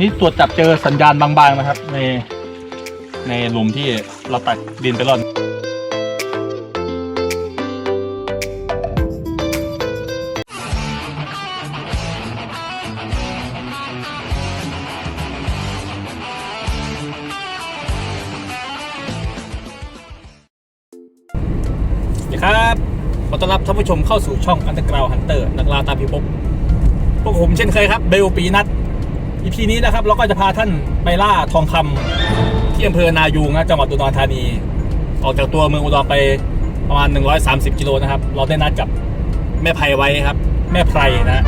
นี่ตรวจจับเจอสัญญาณบางๆนะครับ ในในหลุมที่เราตักดินไปร่อนสวัสดีครับขอต้อนรับท่านผู้ชมเข้าสู่ช่อง Underground Hunter นักล่าตามพิภพพวกผมเช่นเคยครับเบลปีนัท อีพีนี้นะครับเราก็จะพาท่านไปล่าทองคำที่อำเภอนายูงนะจังหวัดอุดรธานี ออกจากตัวเมืองอุดรไปประมาณ 130 กิโลนะครับ เราได้นัดกับแม่ไพไว้ครับ แม่ไพรนะ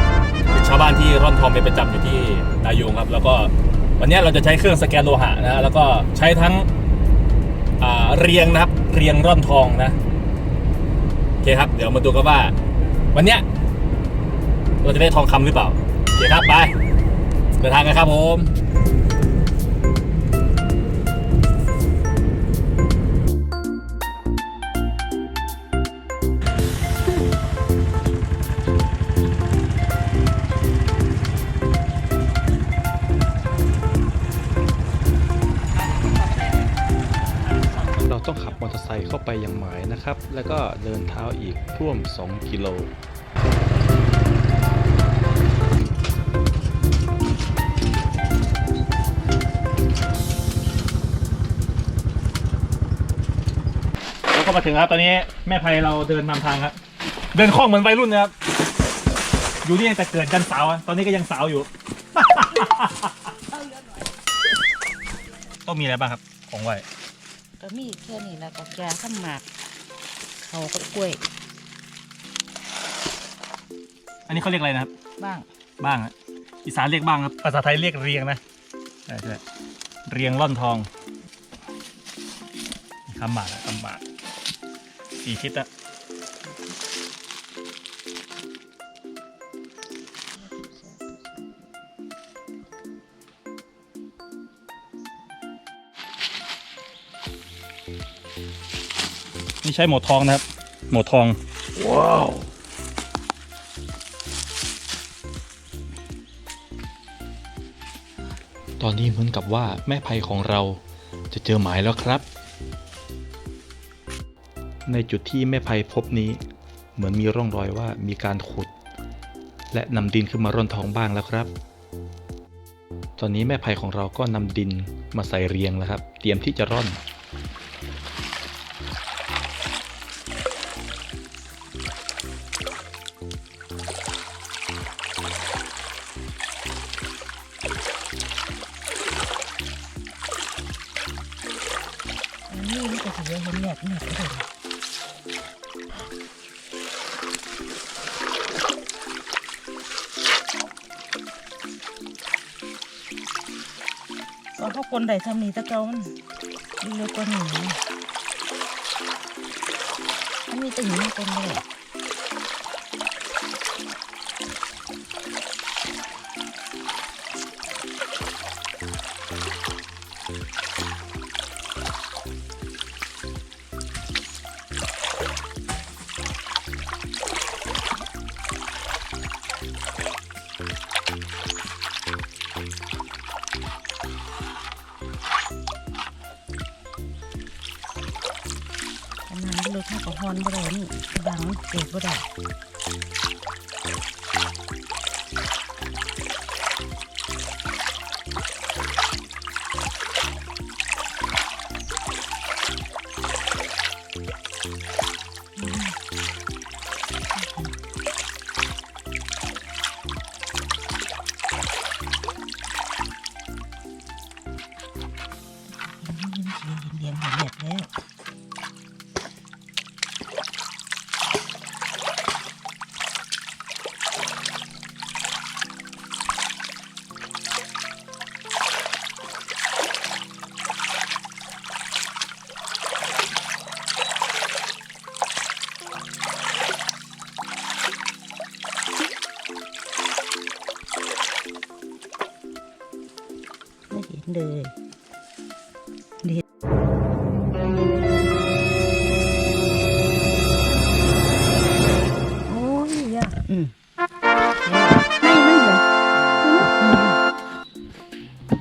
เป็นชาวบ้านที่ร่อนทองเป็นประจำอยู่ที่นายูงครับ แล้วก็วันนี้เราจะใช้เครื่องสแกนโลหะนะแล้วก็ใช้ทั้งเรียงนะครับเรียงร่อนทองนะโอเคครับ เดี๋ยวมาดูกันว่า วันเนี้ยเราจะได้ทองคำหรือเปล่าโอเคครับไป เดินทางกันครับผมเราต้องขับมอเตอร์ไซค์เข้าไปยังหมายนะครับ แล้วก็เดินเท้าอีกร่วม 2 กิโล ก็มาถึงครับ ตอนนี้แม่ไพเราเดินนำทางครับ เดินคล่องเหมือนวัยรุ่นนะครับ อยู่นี่ตั้งแต่เกิดกันสาวอะตอนนี้ก็ยังสาวอยู่ ต้องมีอะไรบ้างครับ ของไหวก็มีแค่นี้แล้วก็ยาข้ามหมากเขาก็กล้วยอันนี้เขาเรียกอะไรนะครับ บ้างบ้างอะอีสานเรียกบ้างครับ ภาษาไทยเรียกเรียงนะใช่ใช่เรียงร่อนทองคำบาทอะคำบาท สี่ทิศอะนี่ใช้หมดทองนะครับ หมดทอง ว้าว ตอนนี้เหมือนกับว่าแม่ภัยของเราจะเจอหมายแล้วครับ ในจุดที่แม่ภัยพบนี้ เหมือนมีร่องรอยว่ามีการขุด และนำดินขึ้นมาร่อนทองบ้างแล้วครับ ตอนนี้แม่ภัยของเราก็นำดินมาใส่เรียงแล้วครับ เตรียมที่จะร่อน คนใดทำนี้ตะเกามันเร็วกว่านี้นะมันมีแต่หินคนเลย เกิดบ่ได้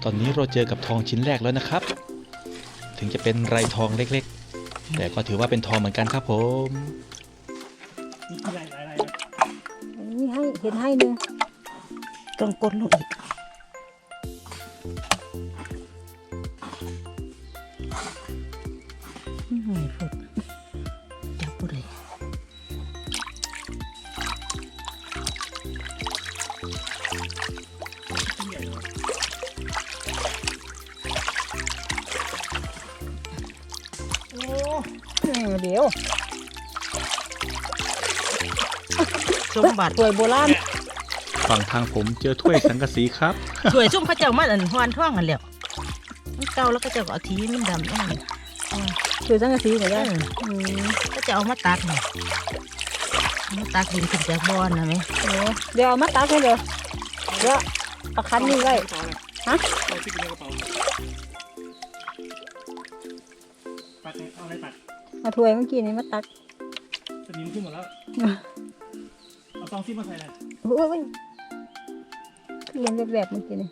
ตอนนี้เราเจอกับทองชิ้นแรกแล้วนะครับ ถึงจะเป็นไรทองเล็กๆ แต่ก็ถือว่าเป็นทองเหมือนกันครับผมนี่ให้เห็นให้หนึงต้องกดลงอีก ดี๋ยวสมบัติสวยโบราณฝั่งทางผมเจอถ้วยสังกะสีครับสวยซุ่มเขาเจ้ามาอันฮวนท่องกันแล้วมันเก่าแล้วก็เจ้าก็เอาทีมันดำนั่นสวยสังกะสีเหมือนเอกันออืมก็จะเอามาตักนี่เอามาตักดินขึ้นจากบ่อนนะไหมโอ้เดี๋ยวเอามาตักให้เลยเดี๋ยวเอาคันนี้ไว้ฮะเอาที่เป็นกระเป๋าตัดเนี่ยเอาอะไรตัด เอาถ้วยเมื่อกี้นี้มาตักสนิมขึ้นหมดแล้ว เอาซองซิปมาใส่เลยโอ้ยโอ้ยเรียนแบบๆเมื่อกี้นี่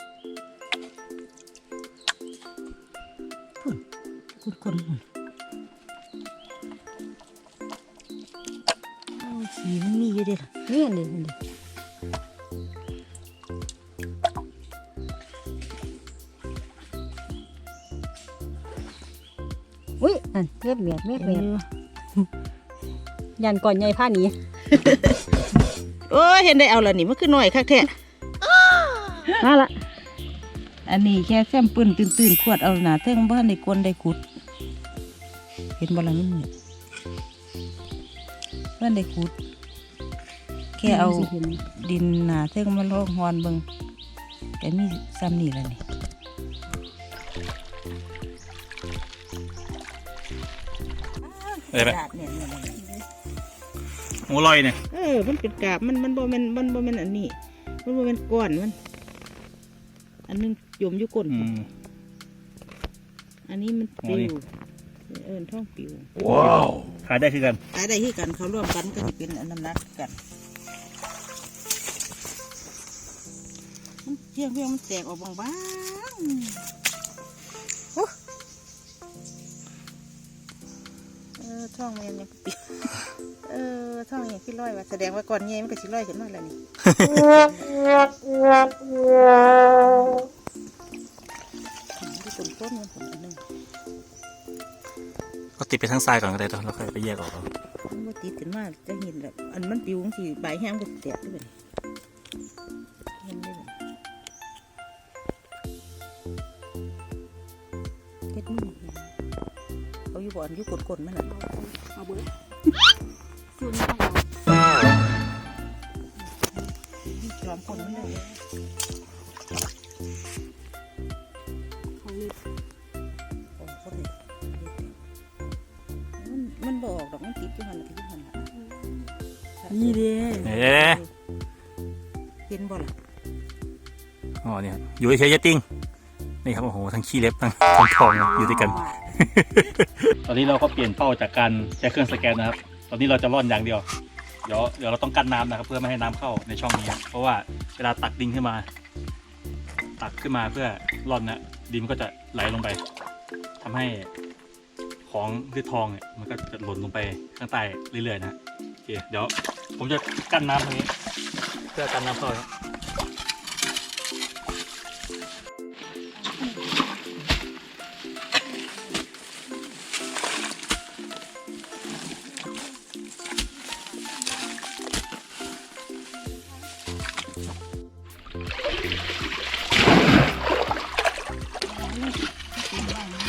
คุณคนโอ้สีมันมีอยู่เด้ล่ะนี่อันนี้อันนี้ อันเรียบเมียบเรียบเมียบยันก่อนใหญ่ผ้าหนี้โอ้ยเห็นได้เอาละนี่มันคือน้อยคักแท้มาละอันนี้แค่แซมปืนตื่นๆขวดเอาหนาเทิงบ้านในกวนได้ขุด เห็นบ่ละนี่เนี่ยบ้านได้ขุด แค่เอาสิห็นดินหนาเทิงมาลอกฮอนเบิงแกมีซ้ำนี่แหละนี่ อะไรแบบกาบเนี่ยเนี่ยเนี่ยหมูลอยเนี่ยเออ มันเป็นกาบมันมันบ่แม่นมันบ่แม่นอันนี้ มันบ่แม่นก้อนมัน อันนึงจมอยู่ก้นอืม อันนี้มันอ๋ปิอนี่วเอิ้นท้องปิวขายได้คือกันขายได้ที่กันเขาร่วมกันก็จะเป็นอันน้ำหนักกันมันเพียงเพียงมันแตกออกบางๆ เออท้องมันยังปิวเออท้องยังพี่ร้อยว่ะแสดงว่าก่อนเงี้ยมันก็สิร้อยขึ้นมาแล้วนี่ที่ต้นต้นมันผลอันหนึงก็ติดไปทั้งทรายก่อนก็ได้แล้วค่อยไปแยกออกเอามันบ่ติดขึ้นมาจะเห็นแบบอันมันปิวจังสิใบแห้งก็แตกด้วยเห็นได้เลยเฮ็ดมือเขา อยู่บ่อนอยู่กดๆมันน่ะเอาเบิร์ดจอมคนมันเลยโอ้คนเลยมันมันบ่ออกดอกมันติดอยู่หั่นน่ะติดอยู่หั่นน่ะนี่เด้เอ๊ะเห็นบ่ล่ะอ๋อเนี่ยอยู่เฉยๆอยาติ้งนี่ครับโอ้โหทั้งขี้เล็บทั้งทั้งทองอยู่ด้วยกัน ตอนนี้เราก็เปลี่ยนเป้าจากการใช้เครื่องสแกนนะครับ ตอนนี้เราจะร่อนอย่างเดียว เดี๋ยวเดี๋ยวเราต้องกั้นน้ำนะครับ เพื่อไม่ให้น้ำเข้าในช่องนี้ เพราะว่าเวลาตักดินขึ้นมา ตักขึ้นมาเพื่อร่อนนะดินก็จะไหลลงไปทำให้ของที่ทองเนี่ยมันก็จะหล่นลงไปข้างใต้เรื่อยๆนะโอเคเดี๋ยวผมจะกั้นน้ำตรงนี้ เพื่อกั้นน้ำเข้า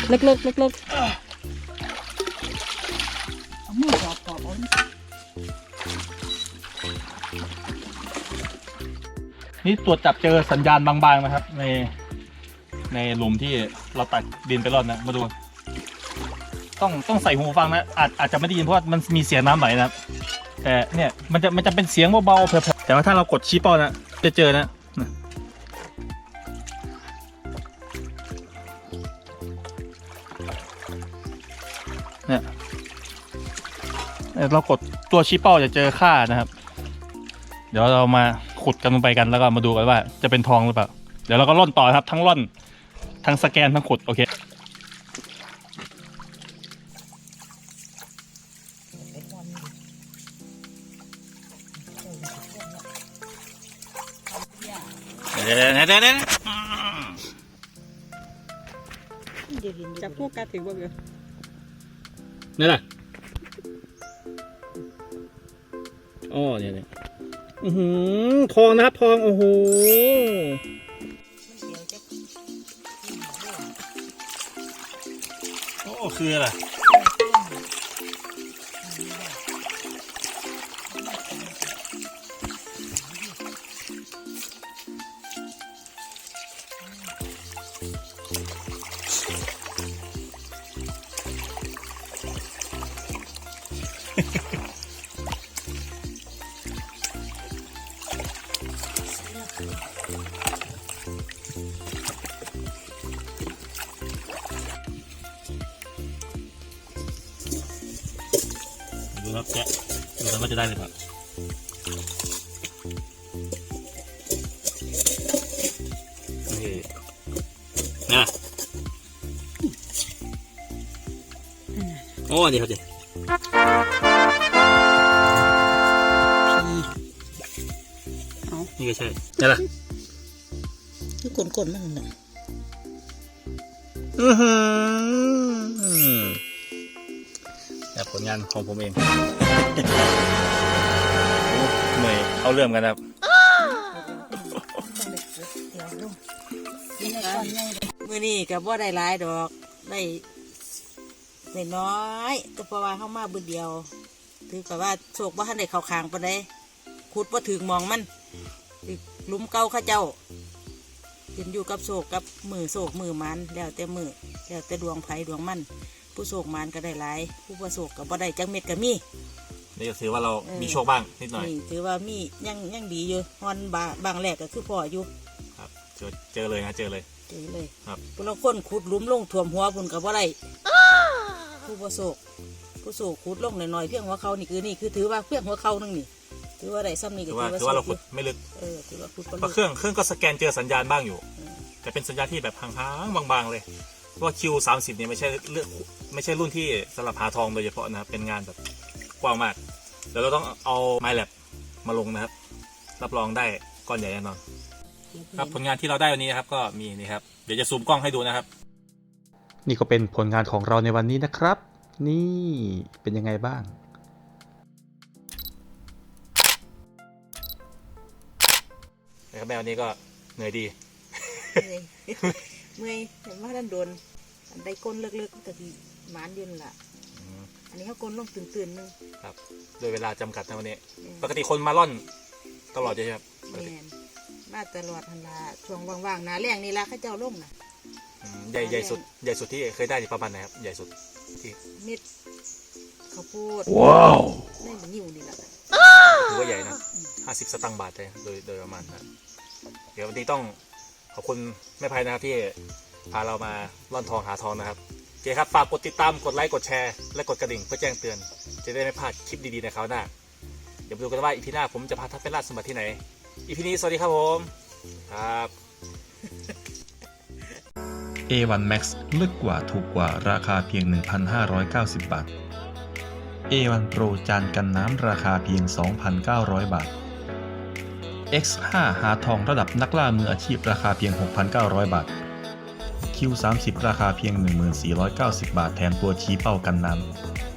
เล็กๆเล็กเอามือจอบจอบเอานี่ตรวจจับเจอสัญญาณบางๆนะครับ ในในหลุมที่เราตักดินไปรอดนะมาดู ต้องต้องใส่หูฟังนะอาจอาจจะไม่ได้ยินเพราะว่ามันมีเสียงน้ำไหลนะครับแต่เนี่ยมันจะมันจะเป็นเสียงเบาๆเผลอๆแต่ว่าถ้าเรากดชี้เป้านะจะเจอนะ เนี่ยเรากดตัวชี้เป้าจะเจอค่านะครับ เดี๋ยวเรามาขุดกันลงไปกันแล้วก็มาดูกันว่าจะเป็นทองหรือเปล่า เดี๋ยวเราก็ร่อนต่อครับ ทั้งร่อนทั้งสแกนทั้งขุดโอเคเดี๋ยวเดี๋ยวเดี๋ยวเดี๋ยวเดี๋ยวเห็นจับพวกกาถือว่าเบี ยวนี่แหละอ๋อเนี่ยเนี่ยอือหือทองนะครับทองโอ้โหโอ้คืออะไร จะได้หรือเปล่านี่นะโอ้นี่ครับดิพีนี่ก็ใช่นี่แหละคือกลนๆมันน่ะอือหื งานของผมเองเหนื่อยเอาเริ่มกันครับมือนี้กับว่าได้หลายดอก ได้ได้น้อยก็เพราะว่าเข้ามาบืนเดียว ถือกับว่าโศกว่าท่านได้เข้าคางไปานใดขุดว่าถึงมองมันหลุมเก่าข้าเจ้าขึ้นอยู่กับโศกกับมือโศกมือมันแล้วแต่มือแล้วแต่ดวงไผ่ดวงมัน ผู้โศกมันก็ได้หลาย ผู้ประโศกกับว่าได้จังเม็ดก็มีนี่ก็ถือว่าเรามีโชคบ้างนิดหน่อยนี่ถือว่ามียังยังดีอยู่ฮอนบาบางแรกก็คือพ่ออยู่ครับเจอเจอเลยนะเจอเลยเจอเลยครับผู้ลางคนขุดหลุมลงถ่วมหัวพุ่นกับว่าไรผู้ประโศกผู้โศกขุดลงหน่อยๆเพียงหัวเขานี่คือนี่คือถือว่าเพียงหัวเขานึงนี่ถือว่าได้ซ้ำนี่ก็ถือว่าถืถืออว่าว่าเราสุขุดดไม่ลึกเออถือว่าขุดก็เพราะลึเครื่องเครื่องก็สแกนเจอสัญญาณบ้างอยู่ แต่เป็นสัญญาณที่แบบห่างๆบางๆเลย เพราะว่าคิวสามสิบเนี่ยไม่ใช่เลือกไม่ใช่รุ่นที่สำหรับหาทองโดยเฉพาะนะครับเป็นงานแบบกว้างมากเดี๋ยวเราต้องเอาไมล์แลบมาลงนะครับ รับรองได้ก้อนใหญ่แน่นอน ครับผลงานที่เราได้วันนี้นะครับก็มีนี่ครับเดี๋ยวจะซูมกล้องให้ดูนะครับ นี่ก็เป็นผลงานของเราในวันนี้นะครับ นี่เป็นยังไงบ้างนะครับแมวนี้ก็เหนื่อยดี เมื่อยเห็นว่าด้านโดนอันใดก้นเลิกๆก็ดีหมานอยืนนล่ะอันนี้เขาก้นลงตื่นๆนึงครับโดยเวลาจำกัดนะวันนี้เออปกติคนมาล่อนตลอดใช่ไหมครับปกแมตินมาตลอดทันลาช่วงว่างๆหนาแรงนี่ละเข้าเจ้าลงน่ะ อืมใหญ่ใหญ่สุดใหญ่สุดที่เคยได้นี่ประมาณไหนครับ ใหญ่สุดที่เม็ดข้าวโพดว้าวได้มันนิ่วนี่แหละถือว่าใหญ่นะห้าสิบสตางค์บาทเลยโดยโดยประมาณนะครับเดี๋ยววันนี้ต้องข อบคุณแม่ภัยนะครับที่พาเรามาล่อนทองหาทองนะครับโอเคครับฝากกดติดตามกดไลค์กดแชร์และกดกระดิ่งเพื่อแจ้งเตือน จะได้ไม่พลาดคลิปดีๆในคราวหน้า เดี๋ยวมาดูกันว่าอีพีหน้าผมจะพาท่านไปล่าสมบัติที่ไหนอีพีนี้สวัสดีครับผม ครับ A1 Max ลึกกว่าถูกกว่าราคาเพียง 1,590 บาท A1 Pro จานกันน้ำราคาเพียง 2,900 บาท X5 หาทองระดับนักล่ามืออาชีพราคาเพียง 6,900 บาท Q30 ราคาเพียง 1490 บาทแถมตัวชี้เป้ากันน้ำ